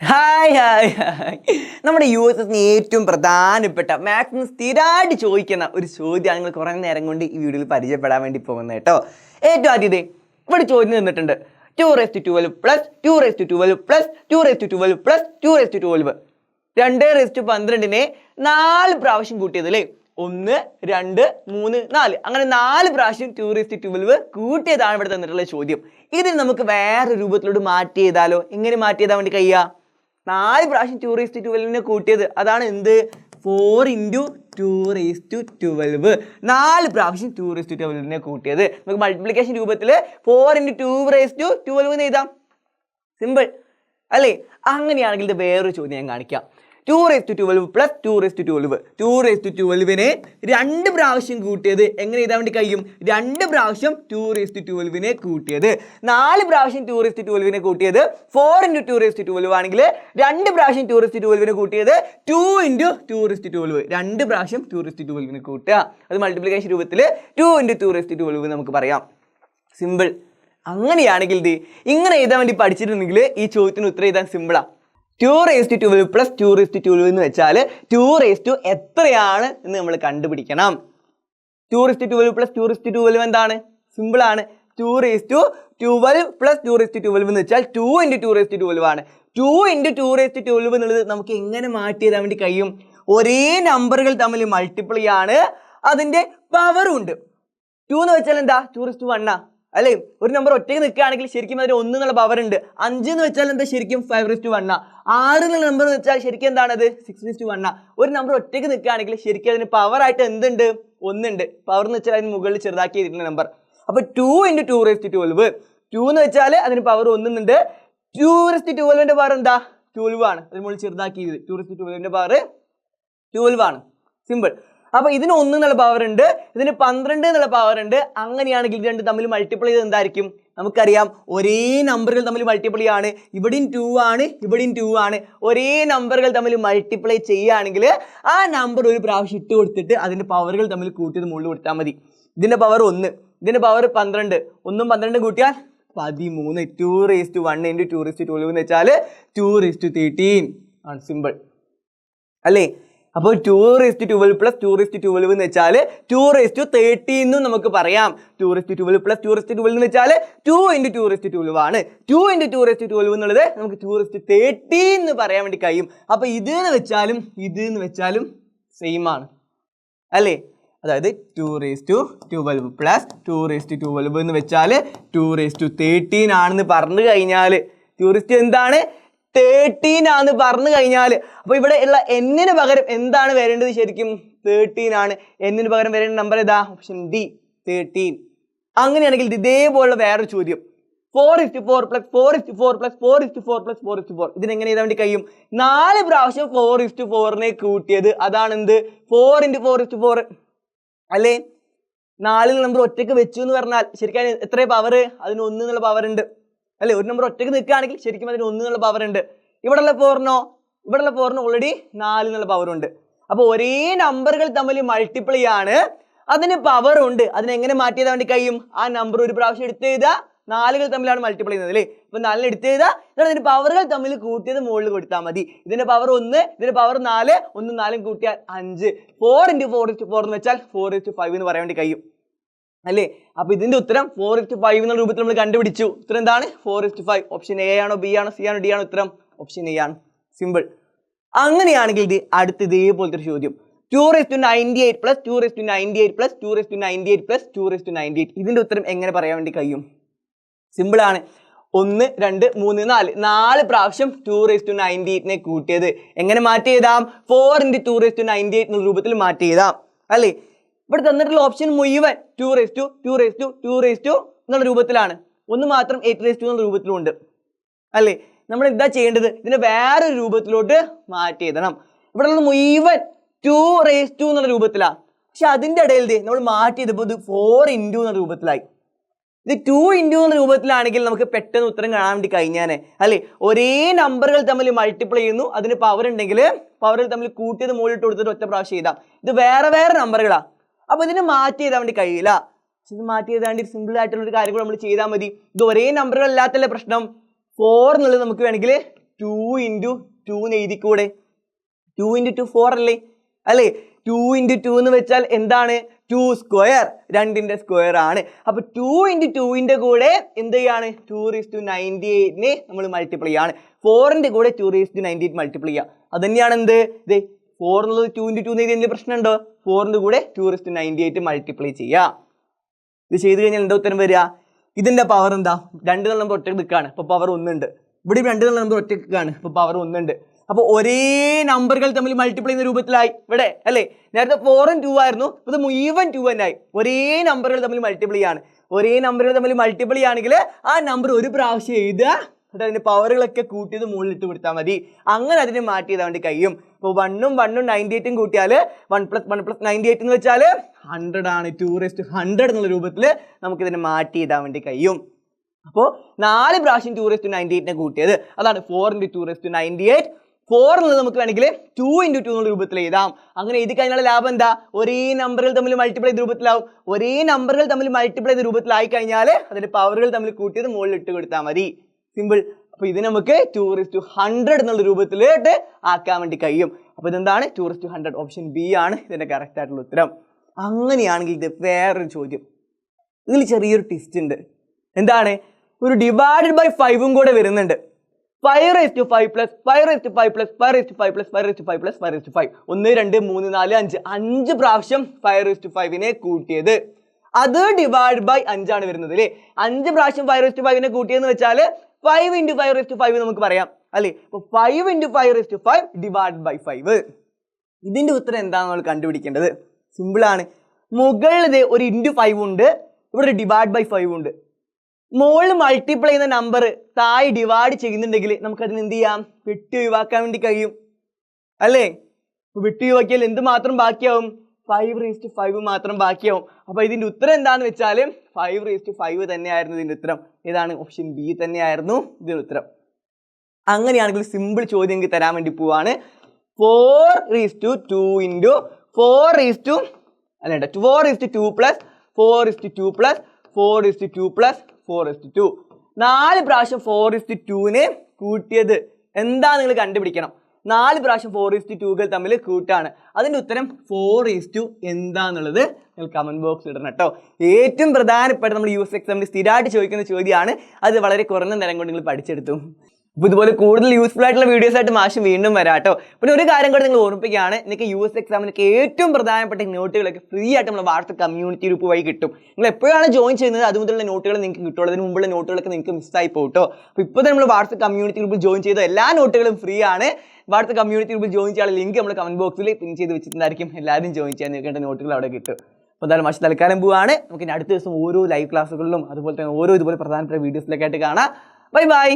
Hi hi hi. നമ്മുടെ U S എസിന് ഏറ്റവും പ്രധാനപ്പെട്ട മാക്സിമം സ്ഥിരമായിട്ട് ചോദിക്കുന്ന ഒരു ചോദ്യമാണ് നിങ്ങൾ കുറേ നേരം കൊണ്ട് ഈ വീഡിയോയിൽ പരിചയപ്പെടാൻ വേണ്ടി പോകുന്നത് കേട്ടോ. ഏറ്റവും ആദ്യത്തെ ഇവിടെ ചോദ്യം നിന്നിട്ടുണ്ട് two raise to twelve plus two raise to twelve plus two raise to twelve plus two raise to twelve രണ്ട് റേസ് ടു പന്ത്രണ്ടിനെ നാല് പ്രാവശ്യം കൂട്ടിയതല്ലേ ഒന്ന് രണ്ട് മൂന്ന് നാല്. അങ്ങനെ നാല് പ്രാവശ്യം ടു റേസ് ടു ട്വൽവ് കൂട്ടിയതാണ് ഇവിടെ തന്നിട്ടുള്ള ചോദ്യം. ഇതിന് നമുക്ക് വേറെ രൂപത്തിലോട്ട് മാറ്റി ചെയ്താലോ എങ്ങനെ മാറ്റി ചെയ്താൽ വേണ്ടി കഴിയുക നാല് പ്രാവശ്യം ടു റേസ് ടു ട്വൽവിനെ കൂട്ടിയത്. അതാണ് എന്ത്? Four into two raise to twelve നാല് പ്രാവശ്യം ടു റേസ് ടു ട്വൽവിനെ കൂട്ടിയത്. നമുക്ക് മൾട്ടിപ്ലിക്കേഷൻ രൂപത്തിൽ four into two raise to twelve എന്ന് എഴുതാം. സിമ്പിൾ അല്ലേ? അങ്ങനെയാണെങ്കിൽ ഇത് വേറൊരു ചോദ്യം ഞാൻ കാണിക്കാം. Two raise to twelve plus two raise to twelve two raise to ട്വൽവിനെ രണ്ട് പ്രാവശ്യം കൂട്ടിയത് എങ്ങനെ എഴുതാൻ വേണ്ടി കഴിയും രണ്ട് പ്രാവശ്യം ടു റേസ് ടു ട്വൽവിനെ കൂട്ടിയത് നാല് പ്രാവശ്യം ടു റേസ് ടു ട്വൽവിനെ കൂട്ടിയത് four into two raise to twelve ആണെങ്കിൽ രണ്ട് പ്രാവശ്യം ടു റേസ് ടു ട്വൽവിനെ കൂട്ടിയത് two into two raise to twelve രണ്ട് പ്രാവശ്യം ടു റേസ് ടു ട്വൽവിനെ കൂട്ടുക അത് മൾട്ടിപ്ലിക്കേഷൻ രൂപത്തിൽ two into two raise to twelve നമുക്ക് പറയാം സിമ്പിൾ അങ്ങനെയാണെങ്കിൽ ഇത് ഇങ്ങനെ എഴുതാൻ വേണ്ടി പഠിച്ചിട്ടുണ്ടെങ്കിൽ ഈ ചോദ്യത്തിന് ഉത്തരം എഴുതാൻ സിമ്പിളാ two raise to plus two raise to എന്ന് വെച്ചാൽ ടു റേസ് ടു എത്രയാണ് എന്ന് നമ്മൾ കണ്ടുപിടിക്കണം two raise to twelve plus two raise to twelve എന്താണ് സിമ്പിൾ ആണ് two raise to twelve plus two raise to twelve എന്ന് വെച്ചാൽ two into two raise to twelve ആണ് two into two raise to twelve എന്നുള്ളത് നമുക്ക് എങ്ങനെ മാറ്റി തരാൻ വേണ്ടി കഴിയും ഒരേ നമ്പറുകൾ തമ്മിൽ മൾട്ടിപ്ലൈ ആണ് അതിന്റെ പവറും ഉണ്ട് ടു എന്ന് വെച്ചാൽ എന്താ ടു റേസ് ടു വണ്ണാ അല്ലേ ഒരു നമ്പർ ഒറ്റയ്ക്ക് നിൽക്കുകയാണെങ്കിൽ ശരിക്കും അതിന് ഒന്ന് എന്നുള്ള പവർ ഉണ്ട് അഞ്ച് എന്ന് വെച്ചാൽ എന്താ ശരിക്കും ഫൈവ് റേസ് ടു വണ്ണ ആറ് എന്നുള്ള നമ്പർ എന്ന് വെച്ചാൽ ശരിക്കും എന്താണത്? സിക്സ് ടു വണ്ണ ഒരു നമ്പർ ഒറ്റയ്ക്ക് നിൽക്കുകയാണെങ്കിൽ ശരിക്കും അതിന് പവർ ആയിട്ട് എന്തുണ്ട്? ഒന്നുണ്ട്. പവർ എന്ന് വെച്ചാൽ അതിന് മുകളിൽ ചെറുതാക്കി ചെയ്തിട്ടുള്ള നമ്പർ അപ്പൊ two into two raise to twelve two എന്ന് വെച്ചാൽ അതിന് പവർ ഒന്നുണ്ട് ടു റേസ് ടു ട്വൽവിന്റെ പവർ എന്താ? ട്വൽവ് ആണ്. അതിന് മുകളിൽ ചെറുതാക്കി റേസ് ടു ട്വൽവിന്റെ പവർ ട്വൽവ് ആണ്. സിമ്പിൾ അപ്പൊ ഇതിന് ഒന്ന് എന്നുള്ള പവർ ഉണ്ട്. ഇതിന് പന്ത്രണ്ട് എന്നുള്ള പവർ ഉണ്ട്. അങ്ങനെയാണെങ്കിൽ രണ്ട് തമ്മിൽ മൾട്ടിപ്ലൈ ചെയ്ത് എന്തായിരിക്കും? നമുക്കറിയാം ഒരേ നമ്പറുകൾ തമ്മിൽ മൾട്ടിപ്ലൈ ആണ്. ഇവിടെയും ടു ആണ് ഇവിടെയും ടു ആണ്. ഒരേ നമ്പറുകൾ തമ്മിൽ മൾട്ടിപ്ലൈ ചെയ്യുകയാണെങ്കിൽ ആ നമ്പർ ഒരു പ്രാവശ്യം ഇട്ട് കൊടുത്തിട്ട് അതിന്റെ പവറുകൾ തമ്മിൽ കൂട്ടിയത് മുകളിൽ കൊടുത്താൽ മതി. ഇതിന്റെ പവർ ഒന്ന് ഇതിന്റെ പവർ പന്ത്രണ്ട്. ഒന്നും പന്ത്രണ്ട് കൂട്ടിയാൽ പതിമൂന്ന് two raise to one into two raise to twelve എന്ന് വെച്ചാൽ ടു റേസ് ടു തേർട്ടീൻ ആണ് സിമ്പിൾ അല്ലേ? അപ്പോൾ two raise to twelve plus two raise to twelve എന്ന് വെച്ചാൽ ടു റേസ് ടു തേർട്ടി എന്നും നമുക്ക് പറയാം two raise to twelve plus two raise to twelve എന്ന് വെച്ചാൽ two into two raise to twelve ആണ് two into two raise to twelve എന്നുള്ളത് നമുക്ക് ടു റേസ് ടു തേർട്ടി എന്ന് പറയാൻ വേണ്ടി കഴിയും അപ്പോൾ ഇത് എന്ന് വെച്ചാലും ഇത് എന്ന് വെച്ചാലും സെയിം ആണ് അല്ലേ അതായത് two raise to twelve plus two raise to twelve എന്ന് വെച്ചാൽ ടു റേസ് ടു തേർട്ടീൻ ആണെന്ന് പറഞ്ഞു കഴിഞ്ഞാൽ ടൂറിസ്റ്റ് എന്താണ് തേർട്ടീൻ ആന്ന് പറഞ്ഞു കഴിഞ്ഞാൽ അപ്പോൾ ഇവിടെ ഉള്ള എന്നിന് പകരം എന്താണ് വരേണ്ടത് ശരിക്കും? തേർട്ടീൻ ആണ്. എന്നിന് പകരം വരേണ്ട നമ്പർ ഏതാ? ഓപ്ഷൻ ഡി തേർട്ടീൻ അങ്ങനെയാണെങ്കിൽ ഇത് ഇതേപോലുള്ള വേറൊരു ചോദ്യം. Four is to four plus four is to four plus four is to four plus four is to four ഇതിനെങ്ങനെ എഴുതാൻ വേണ്ടി കഴിയും? നാല് പ്രാവശ്യം ഫോർ ഇസ്റ്റ് ഫോറിനെ കൂട്ടിയത് അതാണ് എന്ത്? Four into four is to four അല്ലേ? നാലിൽ നമ്പർ ഒറ്റയ്ക്ക് വെച്ചു എന്ന് പറഞ്ഞാൽ ശരിക്കും എത്ര പവർ അതിന് ഒന്ന് എന്നുള്ള പവർ ഉണ്ട്. അല്ലേ ഒരു നമ്പർ ഒറ്റയ്ക്ക് നിൽക്കുകയാണെങ്കിൽ ശരിക്കും അതിന് ഒന്ന് എന്നുള്ള പവർ ഉണ്ട്. ഇവിടെയുള്ള ഫോറിനോ ഇവിടെയുള്ള ഫോറിന് ഓൾറെഡി നാല് എന്നുള്ള പവർ ഉണ്ട്. അപ്പോൾ ഒരേ നമ്പറുകൾ തമ്മിൽ മൾട്ടിപ്ലൈ ആണ് അതിന് പവർ ഉണ്ട്. അതിനെങ്ങനെ മാറ്റി ചെയ്താൽ വേണ്ടി കഴിയും? ആ നമ്പർ ഒരു പ്രാവശ്യം എടുത്ത് ചെയ്താൽ നാലുകൾ തമ്മിലാണ് മൾട്ടിപ്ലൈ ചെയ്യുന്നത് അല്ലേ? ഇപ്പൊ നാലിന് എടുത്ത് ചെയ്താൽ എന്നിട്ട് ഇതിന്റെ പവറുകൾ തമ്മിൽ കൂട്ടിയത് മുകളിൽ കൊടുത്താൽ മതി. ഇതിന്റെ പവർ ഒന്ന് ഇതിന്റെ പവർ നാല് ഒന്നും നാലും കൂട്ടിയാൽ അഞ്ച്. Four into four into four എന്ന് വെച്ചാൽ ഫോർ ഇന്റു ഫൈവ് എന്ന് പറയാൻ വേണ്ടി കഴിയും. അല്ലേ? അപ്പൊ ഇതിന്റെ ഉത്തരം ഫോർ ഇസ്റ്റു ഫൈവ് എന്ന രൂപത്തിൽ നമ്മൾ കണ്ടുപിടിച്ചു. ഉത്തരം എന്താണ്? Four is to five option A ആണോ ബി ആണോ സി ആണോ ഡി ആണോ ഉത്തരം? ഓപ്ഷൻ എ ആണ്. സിമ്പിൾ അങ്ങനെയാണെങ്കിൽ ഇത് അടുത്ത ഇതേപോലത്തെ ഒരു ചോദ്യം. Two raise to ninety eight plus two raise to ninety eight plus two raise to ninety eight plus two raise to ninety eight ഇതിന്റെ ഉത്തരം എങ്ങനെ പറയാൻ വേണ്ടി കഴിയും? സിമ്പിൾ ആണ്. ഒന്ന് രണ്ട് മൂന്ന് നാല്. നാല് പ്രാവശ്യം ടു റേസ് ടു നയന്റി എയ്റ്റിനെ കൂട്ടിയത്. എങ്ങനെ മാറ്റി ചെയ്താം four into two raise to ninety eight എന്ന രൂപത്തിൽ മാറ്റി ചെയ്താം അല്ലേ? ഇവിടെ തന്നിട്ടുള്ള ഓപ്ഷൻ മുഴുവൻ two raise to two raise to two raise to എന്നുള്ള രൂപത്തിലാണ്. ഒന്ന് മാത്രം എയ്റ്റ് റേസ് ടു എന്നുള്ള രൂപത്തിലുണ്ട്. അല്ലേ? നമ്മൾ എന്താ ചെയ്യേണ്ടത്? ഇതിനെ വേറൊരു രൂപത്തിലോട്ട് മാറ്റി എഴുതണം. ഇവിടെ ഉള്ളത് മുഴുവൻ ടു റേസ് ടു എന്നുള്ള രൂപത്തിലാണ് പക്ഷെ അതിന്റെ ഇടയിൽ നമ്മൾ മാറ്റി ഇത് ഫോർ ഇന്റു എന്ന രൂപത്തിലായി. ഇത് ടു ഇന്റു എന്ന രൂപത്തിലാണെങ്കിൽ നമുക്ക് പെട്ടെന്ന് ഉത്തരം കാണാൻ വേണ്ടി കഴിഞ്ഞാനേ. അല്ലേ? ഒരേ നമ്പറുകൾ തമ്മിൽ മൾട്ടിപ്ലൈ ചെയ്യുന്നു. അതിന് പവർ ഉണ്ടെങ്കിൽ പവറുകൾ തമ്മിൽ കൂട്ടിയത് മുകളിലിട്ട് കൊടുത്തിട്ട് ഒറ്റ പ്രാവശ്യം ചെയ്താം ഇത് വേറെ വേറെ നമ്പറുകളാ അപ്പൊ ഇതിനെ മാറ്റി എഴുതാൻ വേണ്ടി കഴിയില്ല. ഇത് മാറ്റി ചെയ്താണ്ട് സിമ്പിൾ ആയിട്ടുള്ള ഒരു കാര്യം കൂടെ നമ്മൾ ചെയ്താൽ മതി. ഇത് ഒരേ നമ്പറുകൾ അല്ലാത്തല്ലേ പ്രശ്നം. ഫോർ എന്നുള്ളത് നമുക്ക് വേണമെങ്കിൽ ടു ഇന്റു ടു എന്ന് എഴുതിക്കൂടെ? ടു ഇന്റു ടു ഫോർ അല്ലേ? അല്ലേ? ടു ഇന്റു ടു എന്ന് വെച്ചാൽ എന്താണ്? ടു സ്ക്വയർ രണ്ടിന്റെ സ്ക്വയർ ആണ്. അപ്പോൾ ടു ഇന്റു ടുവിന്റെ കൂടെ എന്ത് ചെയ്യാണ്? ടു റീസ് ടു നയന്റി എയ്റ്റിനെ നമ്മൾ മൾട്ടിപ്ലൈ ആണ് ഫോറിന്റെ കൂടെ two raise to ninety eight multiply ചെയ്യുക അത് തന്നെയാണ് എന്ത്? ഇത് ഫോർ എന്നുള്ളത് ടു ഇന്റു ടു എന്ന് എന്തെങ്കിലും പ്രശ്നമുണ്ടോ? ഫോറിന്റെ കൂടെ ടൂറിസ്റ്റ് നയന്റി എയ്റ്റ് മൾട്ടിപ്ലൈ ചെയ്യുക ഇത് ചെയ്ത് കഴിഞ്ഞാൽ എന്താ ഉത്തരം വരിക? ഇതിന്റെ പവർ എന്താ? രണ്ട് നമ്പർ ഒറ്റ നിൽക്കുകയാണ്. ഇപ്പോൾ പവർ ഒന്നുണ്ട്. ഇവിടെ രണ്ട് നമ്പർ ഒറ്റ നിൽക്കുകയാണ്. ഇപ്പോൾ പവർ ഒന്നുണ്ട്. അപ്പോൾ ഒരേ നമ്പറുകൾ തമ്മിൽ മൾട്ടിപ്ലൈ ചെയ്യുന്ന രൂപത്തിലായി. ഇവിടെ അല്ലേ? നേരത്തെ ഫോറും ടു ആയിരുന്നു. ഇത് മുഴുവൻ ടു തന്നെ ആയി. ഒരേ നമ്പറുകൾ തമ്മിൽ മൾട്ടിപ്ലൈ ആണ് ഒരേ നമ്പറുകൾ തമ്മിൽ മൾട്ടിപ്ലൈ ആണെങ്കിൽ ആ നമ്പർ ഒരു പ്രാവശ്യം എഴുതുക. എന്നിട്ട് അതിന്റെ പവറുകളൊക്കെ കൂട്ടിയത് മുകളിലിട്ട് കൊടുത്താൽ മതി. അങ്ങനെ അതിനെ മാറ്റി ചെയ്താൽ വേണ്ടി കഴിയും അപ്പോൾ വണ്ണും വണ്ണും നയന്റി എയ്റ്റും കൂട്ടിയാൽ one plus one plus ninety eight എന്ന് വെച്ചാൽ ഹൺഡ്രഡ് ആണ്. ടു റെസ്റ്റ് ഹൺഡ്രഡ് എന്നുള്ള രൂപത്തിൽ നമുക്കിതിനെ മാറ്റി ചെയ്താൽ വേണ്ടി കഴിയും അപ്പോൾ നാല് പ്രാവശ്യം ടു റെസ്റ്റ് നയന്റി എയ്റ്റിനെ കൂട്ടിയത്. അതാണ് four into two raised ninety eight four എന്നുള്ളത് നമുക്ക് വേണമെങ്കിൽ ടു ഇന്റു ടു എന്നുള്ള രൂപത്തിൽ എഴുതാം. അങ്ങനെ എഴുതി കഴിഞ്ഞാൽ ലാഭം എന്താ? ഒരേ നമ്പറുകൾ തമ്മിൽ മൾട്ടിപ്ലൈ ചെയ്ത രൂപത്തിലാവും. ഒരേ നമ്പറുകൾ തമ്മിൽ മൾട്ടിപ്ലൈ ചെയ്ത രൂപത്തിലായി കഴിഞ്ഞാൽ അതിന്റെ പവറുകൾ തമ്മിൽ കൂട്ടിയത് മുകളിൽ ഇട്ട് കൊടുത്താൽ മതി. സിമ്പിൾ അപ്പൊ ഇത് നമുക്ക് ടൂറിസ്റ്റ് ഹൺഡ്രഡ് എന്നുള്ള രൂപത്തിലോട്ട് ആക്കാൻ വേണ്ടി കഴിയും. അപ്പൊ ഇതെന്താണ്? ടൂറിസ്റ്റ് ഹൺഡ്രഡ് ഓപ്ഷൻ ബി ആണ് ഇതിന്റെ കറക്റ്റ് ആയിട്ടുള്ള ഉത്തരം. അങ്ങനെയാണെങ്കിൽ ഇത് വേറൊരു ചോദ്യം. ഇതിൽ ചെറിയൊരു ട്വിസ്റ്റ് ഉണ്ട്. എന്താണ്? ഒരു ഡിവൈഡഡ് ബൈ ഫൈവും കൂടെ വരുന്നുണ്ട്. Five raise to five plus five raise to five plus five raise to five plus five raise to five plus five raise to five ഒന്ന് രണ്ട് മൂന്ന് നാല് അഞ്ച്. അഞ്ച് പ്രാവശ്യം ഫൈവ് റേസ് ടു ഫൈവിനെ കൂട്ടിയത്. അത് ഡിവൈഡ് ബൈ അഞ്ചാണ് വരുന്നത് അല്ലേ? അഞ്ച് പ്രാവശ്യം ഫൈവ് റേസ് ടു ഫൈവിനെ കൂട്ടിയെന്ന് വെച്ചാൽ five into five raise to five നമുക്ക് പറയാം. അല്ലേ? അപ്പോൾ five into five raise to five divide by five ഇതിന്റെ ഉത്തരം എന്താണെന്ന് നമ്മൾ കണ്ടുപിടിക്കേണ്ടത്? സിമ്പിൾ ആണ്. മുകളിൽ ഒരു ഇന്റു ഫൈവ് ഉണ്ട്. ഇവിടെ ഒരു ഡിവൈഡ് ബൈ ഫൈവ് ഉണ്ട്. മോൾ മൾട്ടിപ്ലൈ ചെയ്യുന്ന നമ്പർ താഴെ ഡിവൈഡ് ചെയ്യുന്നുണ്ടെങ്കിൽ നമുക്ക് അതിന് എന്ത് ചെയ്യാം? വെട്ടി ഒഴിവാക്കാൻ വേണ്ടി കഴിയും. അല്ലേ? വെട്ടി ഒഴിവാക്കിയാൽ എന്ത് മാത്രം ബാക്കിയാവും? ഫൈവ് റേസ്റ്റ് ഫൈവ് മാത്രം ബാക്കിയാവും. അപ്പോൾ ഇതിന്റെ ഉത്തരം എന്താന്ന് വെച്ചാൽ ഫൈവ് റേസ്റ്റ് ഫൈവ് തന്നെയായിരുന്നു ഇതിന്റെ ഉത്തരം. ഏതാണ്? ഓപ്ഷൻ ബി തന്നെയായിരുന്നു ഇതിന്റെ ഉത്തരം. അങ്ങനെയാണെങ്കിൽ സിമ്പിൾ ചോദ്യം എനിക്ക് തരാൻ വേണ്ടി പോവാണ്. Four raise to two into four raise to അല്ല four raise to two plus four raise to two plus four raise to two plus four raise to two നാല് പ്രാവശ്യം ഫോർ റീസ് ടു ടുവിനെ കൂട്ടിയത് എന്താ നിങ്ങൾ കണ്ടുപിടിക്കണം. നാല് പ്രാവശ്യം ഫോർ ഈസ് ടു ടൂകൾ തമ്മിൽ കൂട്ടാണ്. അതിന്റെ ഉത്തരം ഫോർ ഈസ് ടു എന്താന്നുള്ളത് നിങ്ങൾ കമന്റ് ബോക്സിൽ ഇടണം കേട്ടോ. ഏറ്റവും പ്രധാനപ്പെട്ട നമ്മൾ യു എസ് എക്സാമിൽ സ്ഥിരമായിട്ട് ചോദിക്കുന്ന ചോദ്യമാണ്. അത് വളരെ കുറഞ്ഞ നേരം കൊണ്ട് നിങ്ങൾ പഠിച്ചെടുത്തു. അപ്പോൾ ഇതുപോലെ കൂടുതൽ യൂസ്ഫുൾ ആയിട്ടുള്ള വീഡിയോസ് ആയിട്ട് മാഷ് വീണ്ടും വരാം കേട്ടോ പിന്നെ ഒരു കാര്യം കൂടെ നിങ്ങൾ ഓർമ്മിപ്പിക്കുകയാണ് നിങ്ങൾക്ക് യു എസ് എക്സാമിനൊക്കെ ഏറ്റവും പ്രധാനപ്പെട്ട നോട്ടുകളൊക്കെ ഫ്രീ ആയിട്ട് നമ്മൾ വാട്സപ്പ് കമ്മ്യൂണിറ്റി ഗ്രൂപ്പ് വഴി കിട്ടും. നിങ്ങൾ എപ്പോഴാണ് ജോയിൻ ചെയ്യുന്നത് അതുമുതലുള്ള നോട്ടുകൾ നിങ്ങൾക്ക് കിട്ടുള്ളൂ. അതിന് മുമ്പുള്ള നോട്ടുകളൊക്കെ നിങ്ങൾക്ക് മിസ്സായി പോട്ടോ. അപ്പോൾ ഇപ്പോൾ നമ്മൾ വാട്സപ്പ് കമ്മ്യൂണിറ്റി ഗ്രൂപ്പിൽ ജോയിൻ ചെയ്ത എല്ലാ നോട്ടുകളും ഫ്രീ ആണ്. വാട്സപ്പ് കമ്മ്യൂണിറ്റി ഗ്രൂപ്പിൽ ജോയിൻ ചെയ്യാനുള്ള ലിങ്ക് നമ്മൾ കമന്റ് ബോക്സിൽ പിൻ ചെയ്ത് വെച്ചിട്ടുണ്ടായിരിക്കും. എല്ലാവരും ജോയിൻ ചെയ്യാൻ നിൽക്കേണ്ട നോട്ടുകൾ അവിടെ കിട്ടും. അപ്പോൾ എന്തായാലും മാഷ് തൽക്കാലം പോവാണ്. നമുക്ക് ഇനി അടുത്ത ദിവസം ഓരോ ലൈവ് ക്ലാസ്സുകളിലും അതുപോലെ തന്നെ ഓരോ ഇതുപോലെ പ്രധാനപ്പെട്ട വീഡിയോസിലൊക്കെ ആയിട്ട് കാണാം. Bye bye